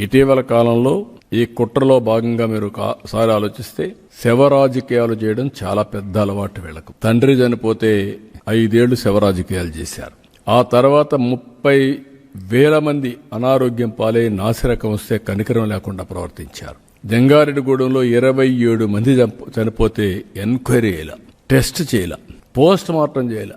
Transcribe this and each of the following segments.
ఇటీవల కాలంలో ఈ కుట్రలో భాగంగా మీరు ఒకసారి ఆలోచిస్తే శవ రాజకీయాలు చేయడం చాలా పెద్ద అలవాటు వీళ్ళకు తండ్రి చనిపోతే ఐదేళ్ళు శవరాజకీయాలు చేశారు. ఆ తర్వాత ముప్పై వేల మంది అనారోగ్యం పాలై నాసిరకం వస్తే కనికరం లేకుండా ప్రవర్తించారు. జంగారెడ్డిగూడెంలో ఇరవై ఏడు మంది చనిపోతే ఎంక్వైరీ చేయాల టెస్ట్ చేయాల పోస్ట్ మార్టం చేయాల.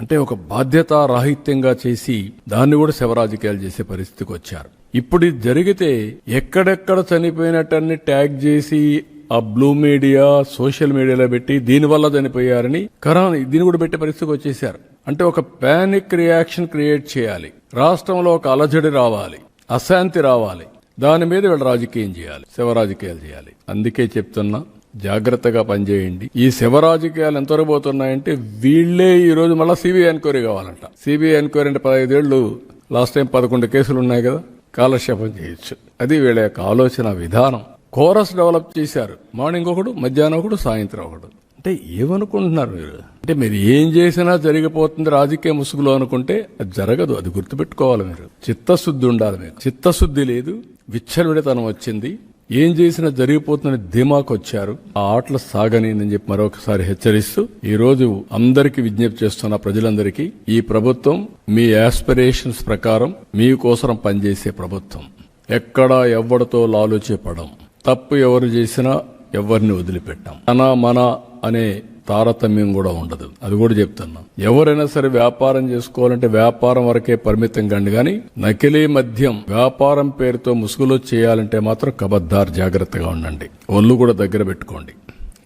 అంటే ఒక బాధ్యత రాహిత్యంగా చేసి దాన్ని కూడా శవరాజకీయాలు చేసే పరిస్థితికి వచ్చారు. ఇప్పుడు ఇది జరిగితే ఎక్కడెక్కడ చనిపోయినట్టన్ని ట్యాగ్ చేసి ఆ బ్లూ మీడియా సోషల్ మీడియాలో పెట్టి దీనివల్ల చనిపోయారని కరోనా దీన్ని కూడా పెట్టే పరిస్థితికి వచ్చేసారు అంటే ఒక పానిక్ రియాక్షన్ క్రియేట్ చేయాలి. రాష్ట్రంలో ఒక అలజడి రావాలి. అశాంతి రావాలి. దాని మీద వీళ్ళు రాజకీయం చేయాలి. శివ రాజకీయాలు చేయాలి. అందుకే చెప్తున్నా జాగ్రత్తగా పనిచేయండి. ఈ శివ రాజకీయాలు ఎంతవరకు పోతున్నాయంటే వీళ్ళే ఈ రోజు మళ్ళీ సిబిఐ ఎంక్వైరీ కావాలంట. సిబిఐ ఎంక్వైరీ అంటే పదహైదేళ్ళు లాస్ట్ టైం పదకొండు కేసులు ఉన్నాయి కదా కాలక్షేపం చేయొచ్చు. అది వీళ్ళ యొక్క ఆలోచన విధానం. కోరస్ డెవలప్ చేశారు. మార్నింగ్ ఒకడు మధ్యాహ్నం ఒకడు సాయంత్రం ఒకడు. అంటే ఏమనుకుంటున్నారు మీరు? అంటే మీరు ఏం చేసినా జరిగిపోతుంది రాజకీయ ముసుగులో అనుకుంటే అది జరగదు అది గుర్తుపెట్టుకోవాలి మీరు. చిత్తశుద్ధి ఉండాలి మీకు చిత్తశుద్ధి లేదు విచ్చలవిడితనం వచ్చింది. ఏం చేసినా జరిగిపోతుందని ధీమాకు వచ్చారు ఆ ఆటలు సాగని అని చెప్పి మరొకసారి హెచ్చరిస్తూ ఈ రోజు అందరికీ విజ్ఞప్తి చేస్తున్న ప్రజలందరికీ ఈ ప్రభుత్వం మీ యాస్పిరేషన్స్ ప్రకారం మీకోసం పనిచేసే ప్రభుత్వం. ఎక్కడా ఎవరితో లాలుచేపడం. తప్పు ఎవరు చేసినా ఎవరిని వదిలిపెట్టాం. మన మన అనే తారతమ్యం కూడా ఉండదు. అది కూడా చెప్తున్నాం. ఎవరైనా సరే వ్యాపారం చేసుకోవాలంటే వ్యాపారం వరకే పరిమితం కండి కానీ నకిలీ మద్యం వ్యాపారం పేరుతో ముసుగులో చేయాలంటే మాత్రం కబద్దార్ జాగ్రత్తగా ఉండండి. ఒళ్ళు కూడా దగ్గర పెట్టుకోండి.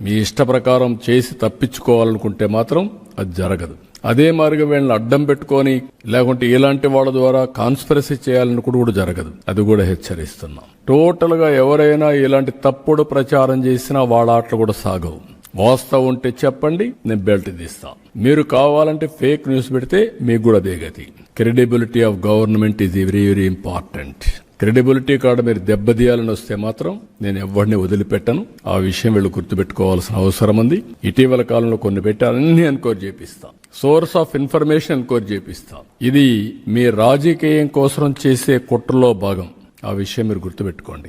మీ ఇష్ట ప్రకారం చేసి తప్పించుకోవాలనుకుంటే మాత్రం అది జరగదు. అదే మార్గం వీళ్ళని అడ్డం పెట్టుకొని లేకుంటే ఇలాంటి వాళ్ళ ద్వారా కాన్స్పిరసీ చేయాలని కూడా జరగదు. అది కూడా హెచ్చరిస్తున్నాం. టోటల్గా ఎవరైనా ఇలాంటి తప్పుడు ప్రచారం చేసినా వాళ్ళ ఆటలు కూడా సాగవు. వాస్తవం ఉంటే చెప్పండి నేను బెల్ట్ తీస్తా. మీరు కావాలంటే ఫేక్ న్యూస్ పెడితే మీకు కూడా అదే గతి. Credibility of government is very very important. Credibility card మీరు దెబ్బతీయాలని వస్తే మాత్రం నేను ఎవరిని వదిలిపెట్టను. ఆ విషయం వీళ్ళు గుర్తుపెట్టుకోవాల్సిన అవసరం ఉంది. ఇటీవల కాలంలో కొన్ని పెట్టాలన్నీ ఎన్కోర్ ఎన్క్వైరీ చేపిస్తాం. సోర్స్ ఆఫ్ ఇన్ఫర్మేషన్ ఎన్కోర్ చేపిస్తాం. ఇది మీ రాజకీయం కోసం చేసే కుట్రలో భాగం. ఆ విషయం మీరు గుర్తుపెట్టుకోండి.